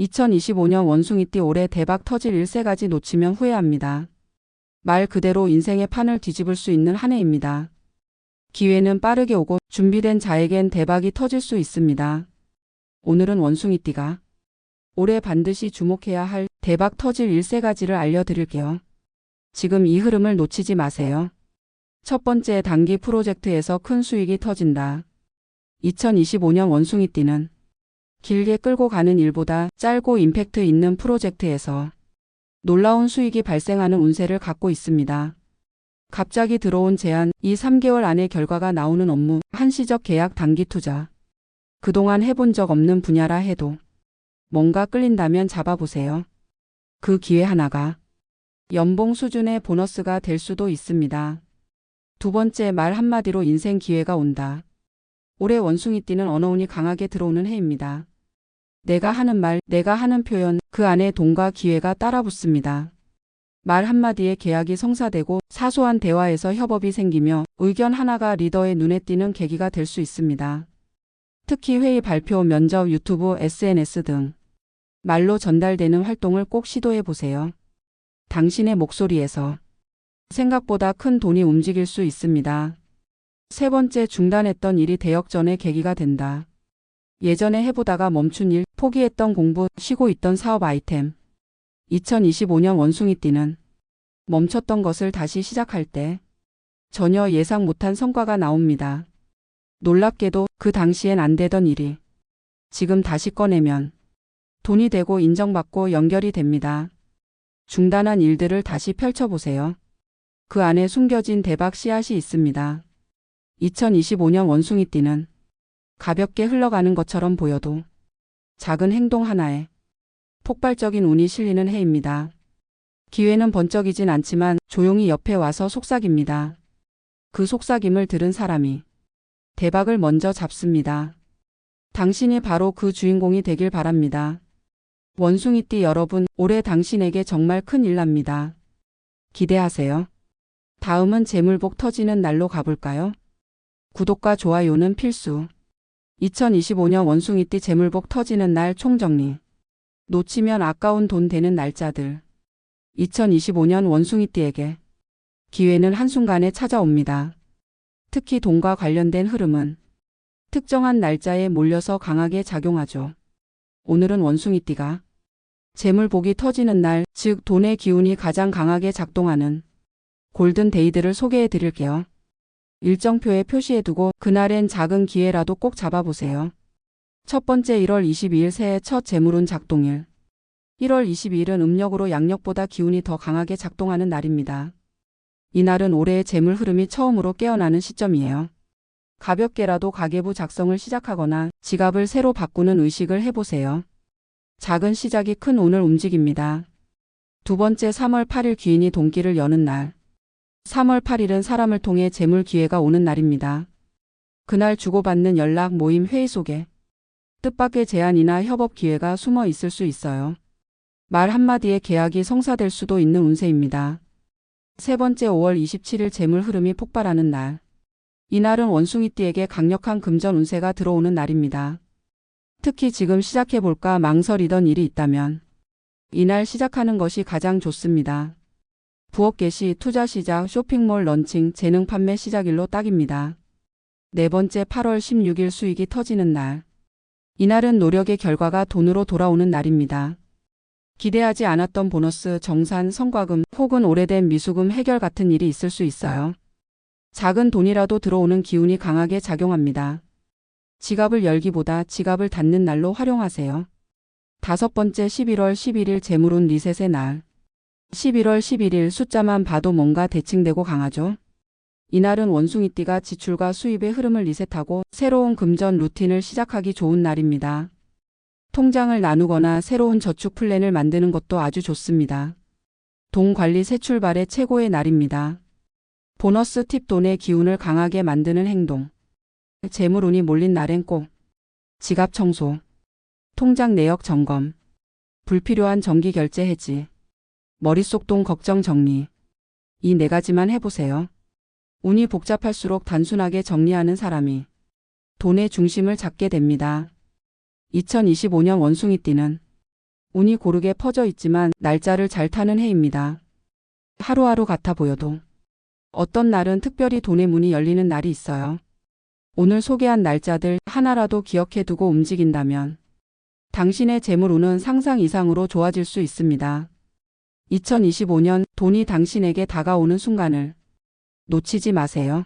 2025년 원숭이띠 올해 대박 터질 일세가지 놓치면 후회합니다. 말 그대로 인생의 판을 뒤집을 수 있는 한 해입니다. 기회는 빠르게 오고 준비된 자에겐 대박이 터질 수 있습니다. 오늘은 원숭이띠가 올해 반드시 주목해야 할 대박 터질 일세가지를 알려드릴게요. 지금 이 흐름을 놓치지 마세요. 첫 번째 단기 프로젝트에서 큰 수익이 터진다. 2025년 원숭이띠는 길게 끌고 가는 일보다 짧고 임팩트 있는 프로젝트에서 놀라운 수익이 발생하는 운세를 갖고 있습니다. 갑자기 들어온 제안, 이 3개월 안에 결과가 나오는 업무, 한시적 계약 단기 투자. 그동안 해본 적 없는 분야라 해도 뭔가 끌린다면 잡아보세요. 그 기회 하나가 연봉 수준의 보너스가 될 수도 있습니다. 두 번째 말 한마디로 인생 기회가 온다. 올해 원숭이 띠는 언어운이 강하게 들어오는 해입니다. 내가 하는 말, 내가 하는 표현, 그 안에 돈과 기회가 따라붙습니다. 말 한마디에 계약이 성사되고 사소한 대화에서 협업이 생기며 의견 하나가 리더의 눈에 띄는 계기가 될 수 있습니다. 특히 회의 발표, 면접, 유튜브, SNS 등 말로 전달되는 활동을 꼭 시도해 보세요. 당신의 목소리에서 생각보다 큰 돈이 움직일 수 있습니다. 세 번째 중단했던 일이 대역전의 계기가 된다. 예전에 해보다가 멈춘 일, 포기했던 공부, 쉬고 있던 사업 아이템. 2025년 원숭이띠는 멈췄던 것을 다시 시작할 때 전혀 예상 못한 성과가 나옵니다. 놀랍게도 그 당시엔 안 되던 일이 지금 다시 꺼내면 돈이 되고 인정받고 연결이 됩니다. 중단한 일들을 다시 펼쳐보세요. 그 안에 숨겨진 대박 씨앗이 있습니다. 2025년 원숭이띠는 가볍게 흘러가는 것처럼 보여도 작은 행동 하나에 폭발적인 운이 실리는 해입니다. 기회는 번쩍이진 않지만 조용히 옆에 와서 속삭입니다. 그 속삭임을 들은 사람이 대박을 먼저 잡습니다. 당신이 바로 그 주인공이 되길 바랍니다. 원숭이띠 여러분, 올해 당신에게 정말 큰일 납니다. 기대하세요. 다음은 재물복 터지는 날로 가볼까요? 구독과 좋아요는 필수. 2025년 원숭이띠 재물복 터지는 날 총정리. 놓치면 아까운 돈 되는 날짜들. 2025년 원숭이띠에게 기회는 한순간에 찾아옵니다. 특히 돈과 관련된 흐름은 특정한 날짜에 몰려서 강하게 작용하죠. 오늘은 원숭이띠가 재물복이 터지는 날, 즉 돈의 기운이 가장 강하게 작동하는 골든 데이들을 소개해 드릴게요. 일정표에 표시해두고 그날엔 작은 기회라도 꼭 잡아보세요. 첫 번째 1월 22일 새해 첫 재물운 작동일. 1월 22일은 음력으로 양력보다 기운이 더 강하게 작동하는 날입니다. 이날은 올해의 재물 흐름이 처음으로 깨어나는 시점이에요. 가볍게라도 가계부 작성을 시작하거나 지갑을 새로 바꾸는 의식을 해보세요. 작은 시작이 큰 운을 움직입니다. 두 번째 3월 8일 귀인이 동기를 여는 날. 3월 8일은 사람을 통해 재물 기회가 오는 날입니다. 그날 주고받는 연락 모임 회의 속에 뜻밖의 제안이나 협업 기회가 숨어 있을 수 있어요. 말 한마디에 계약이 성사될 수도 있는 운세입니다. 세 번째 5월 27일 재물 흐름이 폭발하는 날. 이날은 원숭이띠에게 강력한 금전 운세가 들어오는 날입니다. 특히 지금 시작해볼까 망설이던 일이 있다면 이날 시작하는 것이 가장 좋습니다. 부업 개시, 투자 시작, 쇼핑몰 런칭, 재능 판매 시작일로 딱입니다. 네 번째 8월 16일 수익이 터지는 날. 이날은 노력의 결과가 돈으로 돌아오는 날입니다. 기대하지 않았던 보너스, 정산, 성과금 혹은 오래된 미수금 해결 같은 일이 있을 수 있어요. 작은 돈이라도 들어오는 기운이 강하게 작용합니다. 지갑을 열기보다 지갑을 닫는 날로 활용하세요. 다섯 번째 11월 11일 재물운 리셋의 날. 11월 11일 숫자만 봐도 뭔가 대칭되고 강하죠. 이날은 원숭이띠가 지출과 수입의 흐름을 리셋하고 새로운 금전 루틴을 시작하기 좋은 날입니다. 통장을 나누거나 새로운 저축 플랜을 만드는 것도 아주 좋습니다. 돈 관리 새 출발의 최고의 날입니다. 보너스 팁 돈의 기운을 강하게 만드는 행동. 재물운이 몰린 날엔 꼭 지갑 청소, 통장 내역 점검, 불필요한 정기 결제 해지, 머릿속 돈 걱정 정리. 이 네 가지만 해보세요. 운이 복잡할수록 단순하게 정리하는 사람이 돈의 중심을 잡게 됩니다. 2025년 원숭이띠는 운이 고르게 퍼져 있지만 날짜를 잘 타는 해입니다. 하루하루 같아 보여도 어떤 날은 특별히 돈의 문이 열리는 날이 있어요. 오늘 소개한 날짜들 하나라도 기억해 두고 움직인다면 당신의 재물운은 상상 이상으로 좋아질 수 있습니다. 2025년 돈이 당신에게 다가오는 순간을 놓치지 마세요.